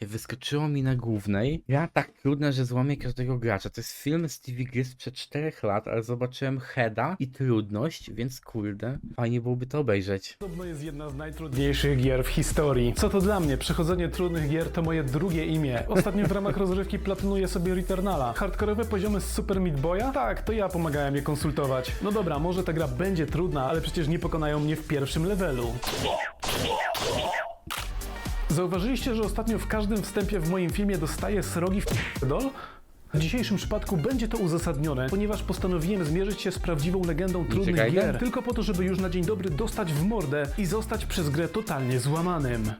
Wyskoczyło mi na głównej. Gra tak trudna, że złamie każdego gracza. To jest film Stevie Gry sprzed 4 lat, ale zobaczyłem heada i trudność, więc kurde, fajnie byłoby to obejrzeć. Podobno jest jedna z najtrudniejszych gier w historii. Co to dla mnie? Przechodzenie trudnych gier to moje drugie imię. Ostatnio w ramach rozrywki platunuję sobie Returnala. Hardkorowe poziomy z Super Meat Boya? Tak, to ja pomagałem je konsultować. No dobra, może ta gra będzie trudna, ale przecież nie pokonają mnie w pierwszym levelu. Zauważyliście, że ostatnio w każdym wstępie w moim filmie dostaję srogi w dol? W dzisiejszym przypadku będzie to uzasadnione, ponieważ postanowiłem zmierzyć się z prawdziwą legendą trudnych gier, tylko po to, żeby już na dzień dobry dostać w mordę i zostać przez grę totalnie złamanym.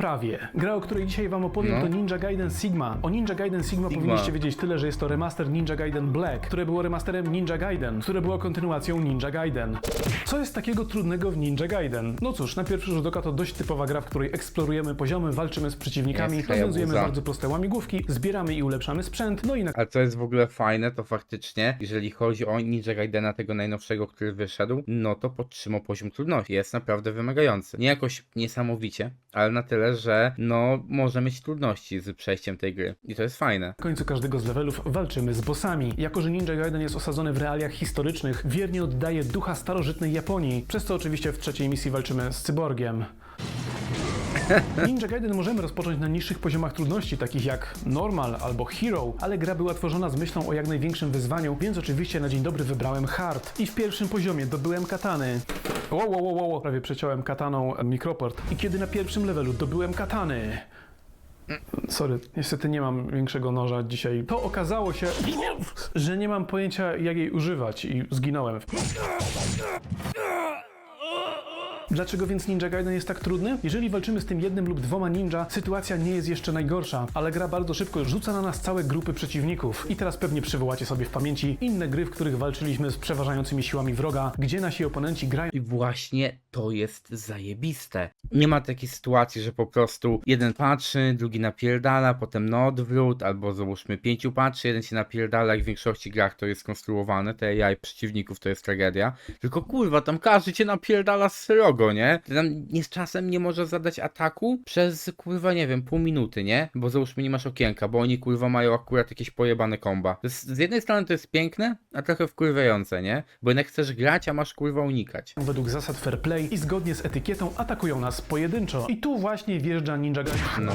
Prawie. Gra, o której dzisiaj wam opowiem, No. to Ninja Gaiden Sigma. O Ninja Gaiden Sigma, powinniście wiedzieć tyle, że jest to remaster Ninja Gaiden Black, które było remasterem Ninja Gaiden, które było kontynuacją Ninja Gaiden. Co jest takiego trudnego w Ninja Gaiden? No cóż, na pierwszy rzut oka to dość typowa gra, w której eksplorujemy poziomy, walczymy z przeciwnikami, Jest rozwiązujemy bardzo proste łamigłówki, zbieramy i ulepszamy sprzęt, no i na Ale co jest w ogóle fajne, to faktycznie, jeżeli chodzi o Ninja Gaidena tego najnowszego, który wyszedł, no to podtrzymał poziom trudności. Jest naprawdę wymagający. Nie jakoś niesamowicie, ale na tyle, że no może mieć trudności z przejściem tej gry. I to jest fajne. W końcu każdego z levelów walczymy z bossami. Jako, że Ninja Gaiden jest osadzony w realiach historycznych, wiernie oddaje ducha starożytnej Japonii, przez co oczywiście w trzeciej misji walczymy z cyborgiem. Ninja Gaiden możemy rozpocząć na niższych poziomach trudności, takich jak Normal albo Hero, ale gra była tworzona z myślą o jak największym wyzwaniu, więc oczywiście na dzień dobry wybrałem Hard. I w pierwszym poziomie dobyłem katany. Wow, wow, wow, wow, prawie przeciąłem kataną mikroport. I kiedy na pierwszym levelu dobyłem katany, Sorry, niestety nie mam większego noża dzisiaj. To okazało się, że nie mam pojęcia jak jej używać i zginąłem. Dlaczego więc Ninja Gaiden jest tak trudny? Jeżeli walczymy z tym jednym lub dwoma ninja, sytuacja nie jest jeszcze najgorsza, ale gra bardzo szybko rzuca na nas całe grupy przeciwników. I teraz pewnie przywołacie sobie w pamięci inne gry, w których walczyliśmy z przeważającymi siłami wroga, gdzie nasi oponenci grają I właśnie to jest zajebiste. Nie ma takiej sytuacji, że po prostu jeden patrzy, drugi napierdala, potem na odwrót, albo załóżmy pięciu patrzy, jeden się napierdala, jak w większości grach to jest skonstruowane, te AI przeciwników to jest tragedia. Tylko kurwa, tam każdy cię napierdala srogo, nie? Ty tam nie, z czasem nie może zadać ataku przez kurwa, nie wiem, pół minuty, nie? Bo załóżmy nie masz okienka, bo oni kurwa mają akurat jakieś pojebane komba. Jest, z jednej strony to jest piękne, a trochę wkurwiające, nie? Bo jednak chcesz grać, a masz kurwa unikać. według zasad fair play i zgodnie z etykietą atakują nas pojedynczo. I tu właśnie wjeżdża Ninja Gaiden. No.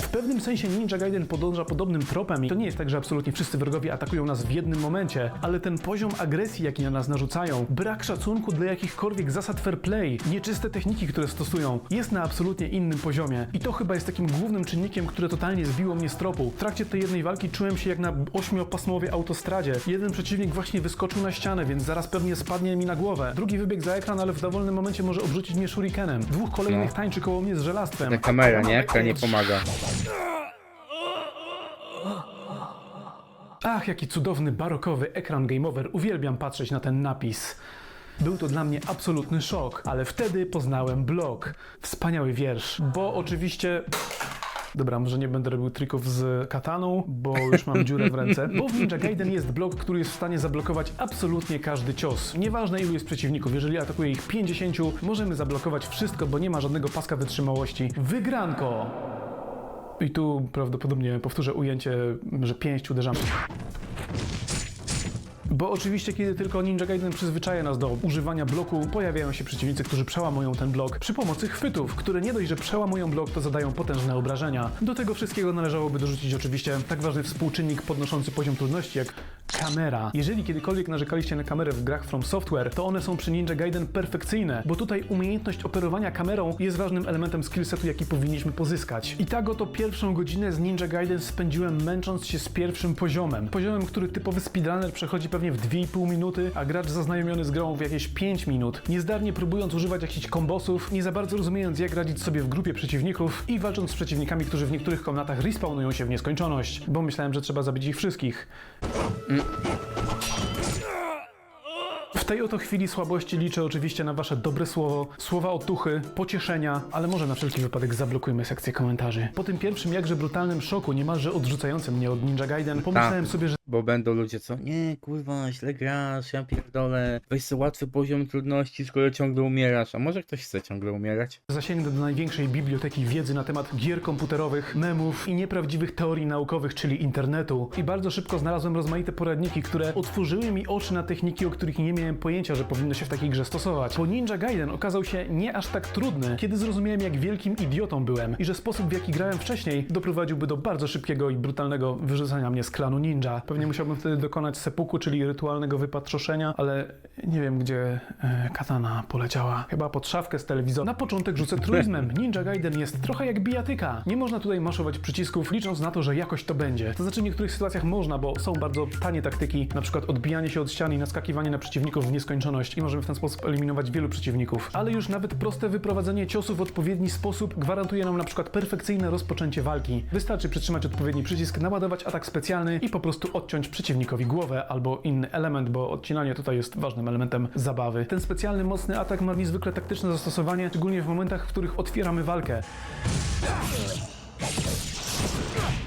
W pewnym sensie Ninja Gaiden podąża podobnym tropem i to nie jest tak, że absolutnie wszyscy wrogowie atakują nas w jednym momencie, ale ten poziom agresji, jaki na nas narzucają, brak szacunku dla jakichkolwiek zasad fair play, nieczyste techniki, które stosują, jest na absolutnie innym poziomie. I to chyba jest takim głównym czynnikiem, które totalnie zbiło mnie z tropu. W trakcie tej jednej walki czułem się jak na ośmiopasmowej autostradzie. Jeden przeciwnik właśnie wyskoczył na ścianę, więc zaraz pewnie spadnie mi na głowę. Drugi wybiegł za ekran, ale w dowolnym momencie może obrzucić mnie shurikenem. Dwóch kolejnych No. tańczy koło mnie z żelastwem. Ta kamera, nie? Która nie pomaga. Ach, jaki cudowny barokowy ekran game over. Uwielbiam patrzeć na ten napis. Był to dla mnie absolutny szok, ale wtedy poznałem blog. Wspaniały wiersz, bo oczywiście. Dobra, może nie będę robił trików z kataną, bo już mam dziurę w ręce. Bo w Ninja Gaiden jest blok, który jest w stanie zablokować absolutnie każdy cios. Nieważne ilu jest przeciwników, jeżeli atakuje ich 50, możemy zablokować wszystko, bo nie ma żadnego paska wytrzymałości. Wygranko! I tu prawdopodobnie powtórzę ujęcie, że pięść uderzamy. Bo oczywiście, kiedy tylko Ninja Gaiden przyzwyczaja nas do używania bloku, pojawiają się przeciwnicy, którzy przełamują ten blok przy pomocy chwytów, które nie dość, że przełamują blok, to zadają potężne obrażenia. Do tego wszystkiego należałoby dorzucić oczywiście tak ważny współczynnik podnoszący poziom trudności jak kamera. Jeżeli kiedykolwiek narzekaliście na kamerę w grach From Software, to one są przy Ninja Gaiden perfekcyjne, bo tutaj umiejętność operowania kamerą jest ważnym elementem skillsetu, jaki powinniśmy pozyskać. I tak oto pierwszą godzinę z Ninja Gaiden spędziłem męcząc się z pierwszym poziomem. Poziomem, który typowy speedrunner przechodzi pewnie w 2,5 minuty, a gracz zaznajomiony z grą w jakieś 5 minut. Niezdarnie próbując używać jakichś kombosów, nie za bardzo rozumiejąc jak radzić sobie w grupie przeciwników i walcząc z przeciwnikami, którzy w niektórych komnatach respawnują się w nieskończoność, bo myślałem, że trzeba zabić ich wszystkich. W tej oto chwili słabości liczę oczywiście na wasze dobre słowo, słowa otuchy, pocieszenia, ale może na wszelki wypadek zablokujmy sekcję komentarzy. Po tym pierwszym jakże brutalnym szoku, niemalże odrzucającym mnie od Ninja Gaiden, pomyślałem sobie, że bo będą ludzie co, nie kurwa, źle grasz, ja pierdolę, weź sobie łatwy poziom trudności, skoro ciągle umierasz, a może ktoś chce ciągle umierać? Zasięgnę do największej biblioteki wiedzy na temat gier komputerowych, memów i nieprawdziwych teorii naukowych, czyli internetu. I bardzo szybko znalazłem rozmaite poradniki, które otworzyły mi oczy na techniki, o których nie miałem pojęcia, że powinno się w takiej grze stosować. Bo Ninja Gaiden okazał się nie aż tak trudny, kiedy zrozumiałem, jak wielkim idiotą byłem i że sposób, w jaki grałem wcześniej, doprowadziłby do bardzo szybkiego i brutalnego wyrzucenia mnie z klanu ninja. Pewnie musiałbym wtedy dokonać sepuku, czyli rytualnego wypatrzoszenia, ale nie wiem, gdzie e, katana poleciała. Chyba pod szafkę z telewizorem. Na początek rzucę truizmem. Ninja Gaiden jest trochę jak bijatyka. Nie można tutaj maszować przycisków, licząc na to, że jakoś to będzie. To znaczy w niektórych sytuacjach można, bo są bardzo tanie taktyki, na przykład odbijanie się od ściany i naskakiwanie na przeciwników w nieskończoność i możemy w ten sposób eliminować wielu przeciwników. Ale już nawet proste wyprowadzenie ciosu w odpowiedni sposób gwarantuje nam na przykład perfekcyjne rozpoczęcie walki. Wystarczy przytrzymać odpowiedni przycisk, naładować atak specjalny i po prostu odciąć przeciwnikowi głowę albo inny element, bo odcinanie tutaj jest ważnym elementem zabawy. Ten specjalny, mocny atak ma niezwykle taktyczne zastosowanie, szczególnie w momentach, w których otwieramy walkę.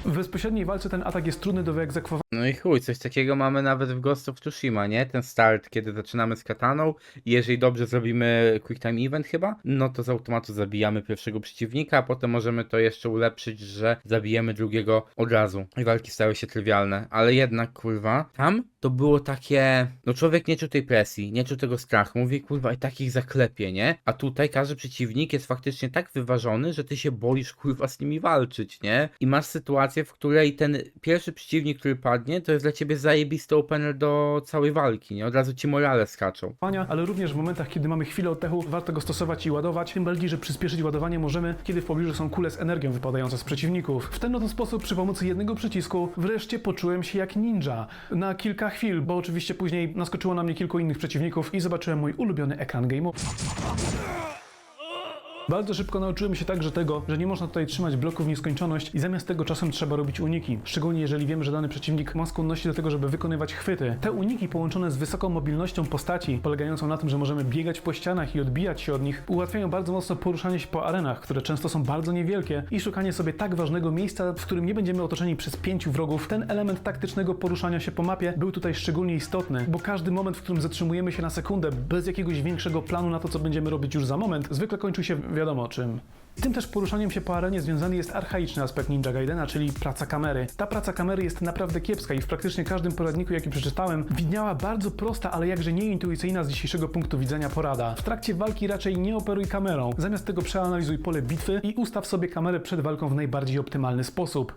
W bezpośredniej walce ten atak jest trudny do wyegzekwowania. No i chuj, coś takiego mamy nawet w Ghost of Tsushima, nie? Ten start, kiedy zaczynamy z kataną i jeżeli dobrze zrobimy quick time event chyba, no to z automatu zabijamy pierwszego przeciwnika, a potem możemy to jeszcze ulepszyć, że zabijemy drugiego od razu. I walki stały się trywialne, ale jednak kurwa, tam to było takie, no człowiek nie czuł tej presji, nie czuł tego strachu, mówi kurwa i takich zaklepie, nie? A tutaj każdy przeciwnik jest faktycznie tak wyważony, że ty się boisz kurwa z nimi walczyć, nie? I masz sytuację, w której ten pierwszy przeciwnik, który padnie, to jest dla ciebie zajebisty opener do całej walki, nie? Od razu ci morale skaczą. ale również w momentach, kiedy mamy chwilę oddechu, warto go stosować i ładować, tym bardziej, że przyspieszyć ładowanie możemy, kiedy w pobliżu są kule z energią wypadające z przeciwników. W ten oto sposób, przy pomocy jednego przycisku, wreszcie poczułem się jak ninja. Na kilka chwil, bo oczywiście później naskoczyło na mnie kilku innych przeciwników i zobaczyłem mój ulubiony ekran game'owy. Bardzo szybko nauczyłem się także tego, że nie można tutaj trzymać bloków w nieskończoność i zamiast tego czasem trzeba robić uniki. Szczególnie jeżeli wiemy, że dany przeciwnik ma skłonności do tego, żeby wykonywać chwyty. Te uniki połączone z wysoką mobilnością postaci, polegającą na tym, że możemy biegać po ścianach i odbijać się od nich, ułatwiają bardzo mocno poruszanie się po arenach, które często są bardzo niewielkie i szukanie sobie tak ważnego miejsca, w którym nie będziemy otoczeni przez pięciu wrogów. Ten element taktycznego poruszania się po mapie był tutaj szczególnie istotny, bo każdy moment, w którym zatrzymujemy się na sekundę bez jakiegoś większego planu na to, co będziemy robić już za moment, zwykle kończył się wiadomo czym. Tym też poruszaniem się po arenie związany jest archaiczny aspekt Ninja Gaidena, czyli praca kamery. Ta praca kamery jest naprawdę kiepska i w praktycznie każdym poradniku, jaki przeczytałem, widniała bardzo prosta, ale jakże nieintuicyjna z dzisiejszego punktu widzenia porada. W trakcie walki raczej nie operuj kamerą. Zamiast tego przeanalizuj pole bitwy i ustaw sobie kamerę przed walką w najbardziej optymalny sposób.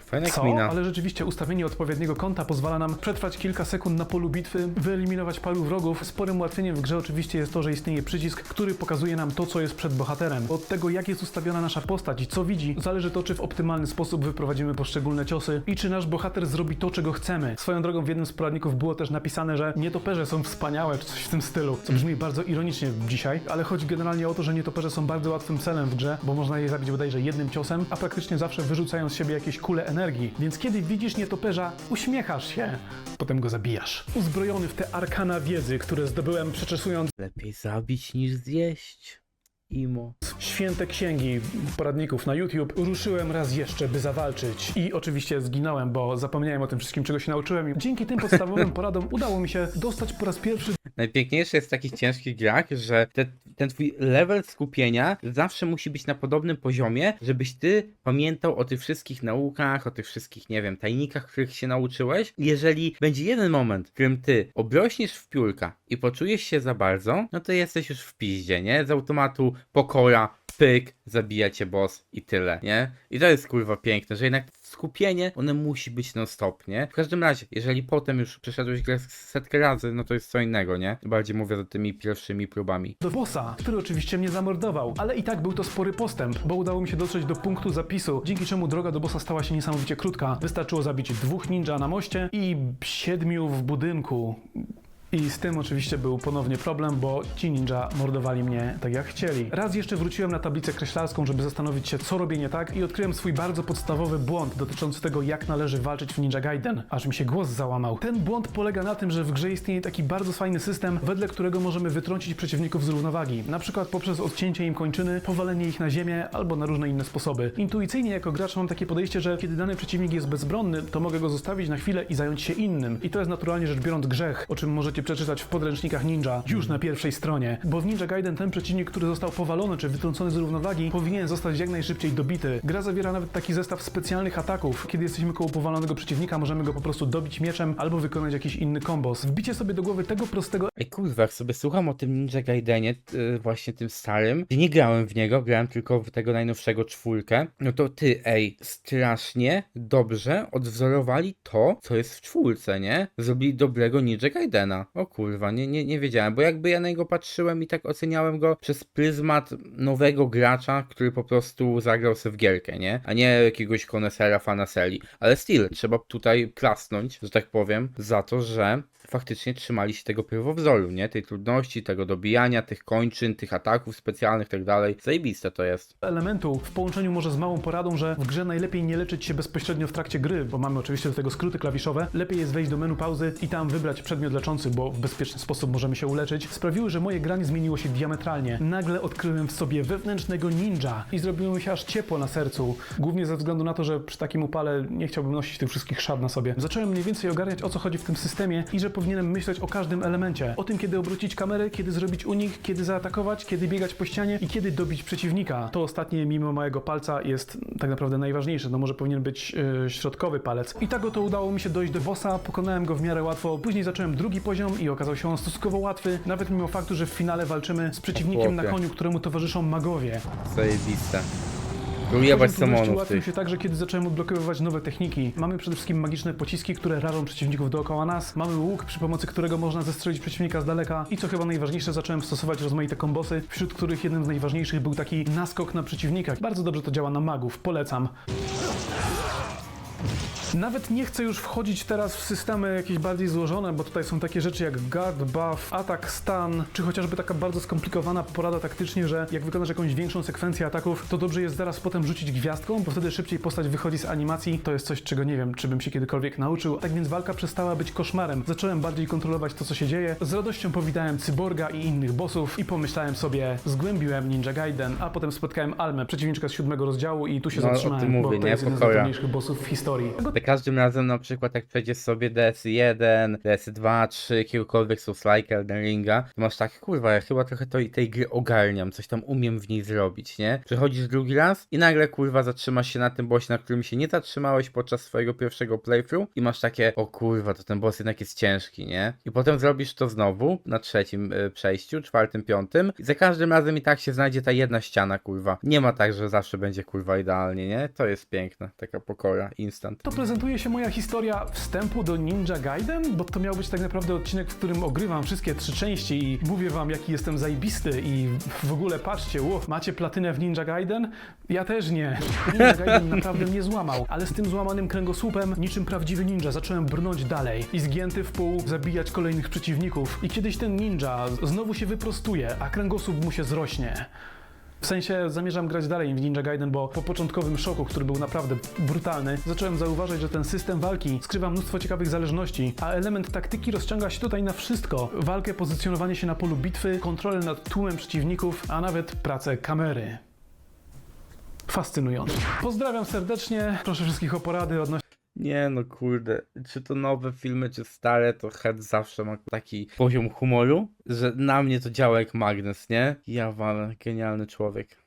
Fajna Co? kmina. Ale rzeczywiście ustawienie odpowiedniego kąta pozwala nam przetrwać kilka sekund na polu bitwy, wyeliminować paru wrogów. Sporym ułatwieniem w grze oczywiście jest to, że istnieje przycisk, który pokazuje nam to, co jest przed bohaterem. Od tego, jak jest ustawiona nasza postać i co widzi, zależy to, czy w optymalny sposób wyprowadzimy poszczególne ciosy i czy nasz bohater zrobi to, czego chcemy. Swoją drogą w jednym z poradników było też napisane, że nietoperze są wspaniałe, czy coś w tym stylu, co brzmi bardzo ironicznie dzisiaj, ale chodzi generalnie o to, że nietoperze są bardzo łatwym celem w grze, bo można je zabić bodajże jednym ciosem, a praktycznie zawsze wyrzucają z siebie jakieś kule energii. Więc kiedy widzisz nietoperza, uśmiechasz się, potem go zabijasz. Uzbrojony w te arkana wiedzy, które zdobyłem przeczesując Lepiej zabić niż zjeść. Imo. święte księgi poradników na YouTube, ruszyłem raz jeszcze, by zawalczyć. I oczywiście zginąłem, bo zapomniałem o tym wszystkim, czego się nauczyłem. I dzięki tym podstawowym poradom udało mi się dostać po raz pierwszy Najpiękniejsze jest w takich ciężkich grach, że te, ten twój level skupienia zawsze musi być na podobnym poziomie, żebyś ty pamiętał o tych wszystkich naukach, o tych wszystkich, nie wiem, tajnikach, których się nauczyłeś. Jeżeli będzie jeden moment, w którym ty obrośniesz w piórka i poczujesz się za bardzo, no to jesteś już w piździe, nie? Z automatu pokora, pyk, zabija cię boss i tyle, nie? I to jest kurwa piękne, że jednak skupienie, one musi być non stop, nie? W każdym razie, jeżeli potem już przeszedłeś grę setkę razy, no to jest co innego, nie? Bardziej mówię za tymi pierwszymi próbami. do bossa, który oczywiście mnie zamordował. Ale i tak był to spory postęp, bo udało mi się dotrzeć do punktu zapisu, dzięki czemu droga do bossa stała się niesamowicie krótka. Wystarczyło zabić dwóch ninja na moście i siedmiu w budynku. I z tym oczywiście był ponownie problem, bo ci ninja mordowali mnie tak jak chcieli. Raz jeszcze wróciłem na tablicę kreślarską, żeby zastanowić się, co robię nie tak i odkryłem swój bardzo podstawowy błąd dotyczący tego, jak należy walczyć w Ninja Gaiden. Aż mi się głos załamał. Ten błąd polega na tym, że w grze istnieje taki bardzo fajny system, wedle którego możemy wytrącić przeciwników z równowagi. Na przykład poprzez odcięcie im kończyny, powalenie ich na ziemię albo na różne inne sposoby. Intuicyjnie jako gracz mam takie podejście, że kiedy dany przeciwnik jest bezbronny, to mogę go zostawić na chwilę i zająć się innym. I to jest naturalnie rzecz biorąc grzech, o czym możecie przeczytać w podręcznikach ninja już na pierwszej stronie. Bo w Ninja Gaiden ten przeciwnik, który został powalony czy wytrącony z równowagi, powinien zostać jak najszybciej dobity. Gra zawiera nawet taki zestaw specjalnych ataków. Kiedy jesteśmy koło powalonego przeciwnika, możemy go po prostu dobić mieczem albo wykonać jakiś inny kombos. Wbicie sobie do głowy tego prostego Ej kurwa, sobie słucham o tym Ninja Gaidenie, y, właśnie tym starym, nie grałem w niego, grałem tylko w tego najnowszego czwórkę, no to ty, ej, strasznie dobrze odwzorowali to, co jest w czwórce, nie? Zrobili dobrego Ninja Gaidena. O kurwa, nie, nie, nie wiedziałem, bo jakby ja na niego patrzyłem i tak oceniałem go przez pryzmat nowego gracza, który po prostu zagrał sobie w gierkę, nie? A nie jakiegoś konesera, fana serii. Ale still, trzeba tutaj klasnąć, że tak powiem, za to, że faktycznie trzymali się tego pierwowzoru, nie? Tej trudności, tego dobijania, tych kończyn, tych ataków specjalnych tak dalej. Zajebiste to jest. elementu w połączeniu może z małą poradą, że w grze najlepiej nie leczyć się bezpośrednio w trakcie gry, bo mamy oczywiście do tego skróty klawiszowe. Lepiej jest wejść do menu pauzy i tam wybrać przedmiot leczący, bo w bezpieczny sposób możemy się uleczyć. Sprawiły, że moje granie zmieniło się diametralnie. Nagle odkryłem w sobie wewnętrznego ninja i zrobiło mi się aż ciepło na sercu. Głównie ze względu na to, że przy takim upale nie chciałbym nosić tych wszystkich szat na sobie. Zacząłem mniej więcej ogarniać o co chodzi w tym systemie i że powinienem myśleć o każdym elemencie. O tym, kiedy obrócić kamerę, kiedy zrobić unik, kiedy zaatakować, kiedy biegać po ścianie i kiedy dobić przeciwnika. To ostatnie, mimo mojego palca, jest tak naprawdę najważniejsze. No może powinien być e, środkowy palec. I tak oto udało mi się dojść do bossa, pokonałem go w miarę łatwo. Później zacząłem drugi poziom i okazał się on stosunkowo łatwy, nawet mimo faktu, że w finale walczymy z przeciwnikiem na koniu, któremu towarzyszą magowie. Zajebiste. Trudności samonów ułatwił się tak, że kiedy zacząłem odblokowywać nowe techniki. Mamy przede wszystkim magiczne pociski, które rażą przeciwników dookoła nas. Mamy łuk, przy pomocy którego można zestrzelić przeciwnika z daleka. I co chyba najważniejsze, zacząłem stosować rozmaite kombosy, wśród których jednym z najważniejszych był taki naskok na przeciwnika. Bardzo dobrze to działa na magów, polecam. Nawet nie chcę już wchodzić teraz w systemy jakieś bardziej złożone, bo tutaj są takie rzeczy jak guard, buff, atak, stun, czy chociażby taka bardzo skomplikowana porada taktycznie, że jak wykonasz jakąś większą sekwencję ataków, to dobrze jest zaraz potem rzucić gwiazdką, bo wtedy szybciej postać wychodzi z animacji. To jest coś, czego nie wiem, czy bym się kiedykolwiek nauczył. Tak więc walka przestała być koszmarem. Zacząłem bardziej kontrolować to, co się dzieje. Z radością powitałem Cyborga i innych bossów i pomyślałem sobie, zgłębiłem Ninja Gaiden, a potem spotkałem Almę, przeciwniczka z siódmego rozdziału i tu się No, zatrzymałem, mówię, bo to nie? jest jeden z najtrudniejszych bossów w historii. Za każdym razem na przykład jak przejdziesz sobie DS1, DS2, 3, jakiegokolwiek Souls-like, Elden Ringa, to masz tak, kurwa, ja chyba trochę to, tej gry ogarniam, coś tam umiem w niej zrobić, nie? Przechodzisz drugi raz i nagle, kurwa, zatrzymasz się na tym bossie, na którym się nie zatrzymałeś podczas swojego pierwszego playthrough i masz takie, o kurwa, to ten boss jednak jest ciężki, nie? I potem zrobisz to znowu, na trzecim y, przejściu, czwartym, piątym i za każdym razem i tak się znajdzie ta jedna ściana, kurwa. Nie ma tak, że zawsze będzie, kurwa, idealnie, nie? To jest piękne, taka pokora, instant. To prezentuje się moja historia wstępu do Ninja Gaiden, bo to miał być tak naprawdę odcinek, w którym ogrywam wszystkie trzy części i mówię wam, jaki jestem zajebisty i w ogóle patrzcie, ło, macie platynę w Ninja Gaiden? Ja też nie. Ninja Gaiden naprawdę mnie złamał, ale z tym złamanym kręgosłupem, niczym prawdziwy ninja, zacząłem brnąć dalej i zgięty w pół zabijać kolejnych przeciwników. I kiedyś ten ninja znowu się wyprostuje, a kręgosłup mu się zrośnie. W sensie zamierzam grać dalej w Ninja Gaiden, bo po początkowym szoku, który był naprawdę brutalny, zacząłem zauważyć, że ten system walki skrywa mnóstwo ciekawych zależności, a element taktyki rozciąga się tutaj na wszystko. Walkę, pozycjonowanie się na polu bitwy, kontrolę nad tłumem przeciwników, a nawet pracę kamery. Fascynujące. Pozdrawiam serdecznie, proszę wszystkich o porady odnośnie Nie no kurde, czy to nowe filmy, czy stare, to Head zawsze ma taki poziom humoru, że na mnie to działa jak magnes, nie? Ja genialny człowiek.